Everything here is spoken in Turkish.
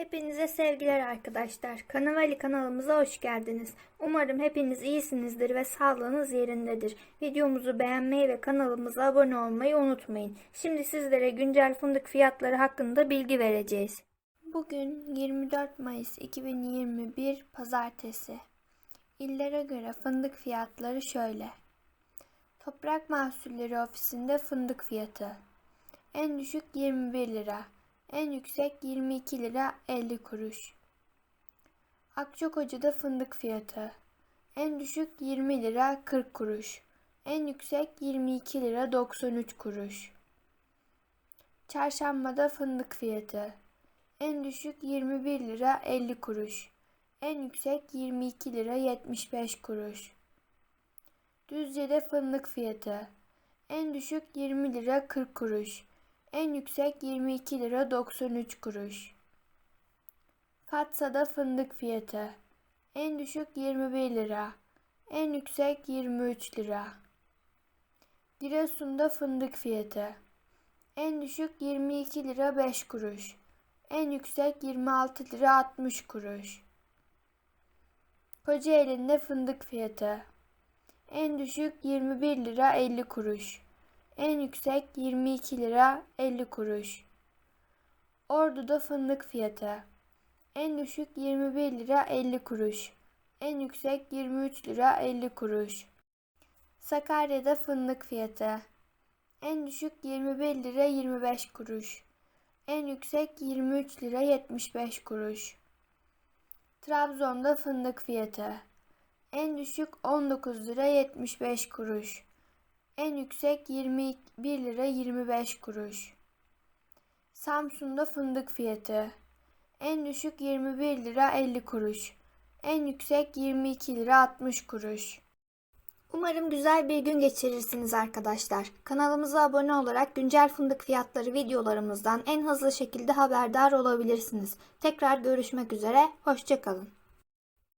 Hepinize sevgiler arkadaşlar. Kanavali kanalımıza hoş geldiniz. Umarım hepiniz iyisinizdir ve sağlığınız yerindedir. Videomuzu beğenmeyi ve kanalımıza abone olmayı unutmayın. Şimdi sizlere güncel fındık fiyatları hakkında bilgi vereceğiz. Bugün 24 Mayıs 2021 Pazartesi. İllere göre fındık fiyatları şöyle. Toprak Mahsulleri Ofisi'nde fındık fiyatı. En düşük 21 lira. En yüksek 22 lira 50 kuruş. Akçakoca'da fındık fiyatı. En düşük 20 lira 40 kuruş. En yüksek 22 lira 93 kuruş. Çarşambada fındık fiyatı. En düşük 21 lira 50 kuruş. En yüksek 22 lira 75 kuruş. Düzce'de fındık fiyatı. En düşük 20 lira 40 kuruş. En yüksek 22 lira 93 kuruş. Fatsa'da fındık fiyatı. En düşük 21 lira. En yüksek 23 lira. Giresun'da fındık fiyatı. En düşük 22 lira 5 kuruş. En yüksek 26 lira 60 kuruş. Kocaeli'nde fındık fiyatı. En düşük 21 lira 50 kuruş. En yüksek 22 lira 50 kuruş. Ordu'da fındık fiyatı. En düşük 21 lira 50 kuruş. En yüksek 23 lira 50 kuruş. Sakarya'da fındık fiyatı. En düşük 21 lira 25 kuruş. En yüksek 23 lira 75 kuruş. Trabzon'da fındık fiyatı. En düşük 19 lira 75 kuruş. En yüksek 21 lira 25 kuruş. Samsun'da fındık fiyatı. En düşük 21 lira 50 kuruş. En yüksek 22 lira 60 kuruş. Umarım güzel bir gün geçirirsiniz arkadaşlar. Kanalımıza abone olarak güncel fındık fiyatları videolarımızdan en hızlı şekilde haberdar olabilirsiniz. Tekrar görüşmek üzere, hoşçakalın.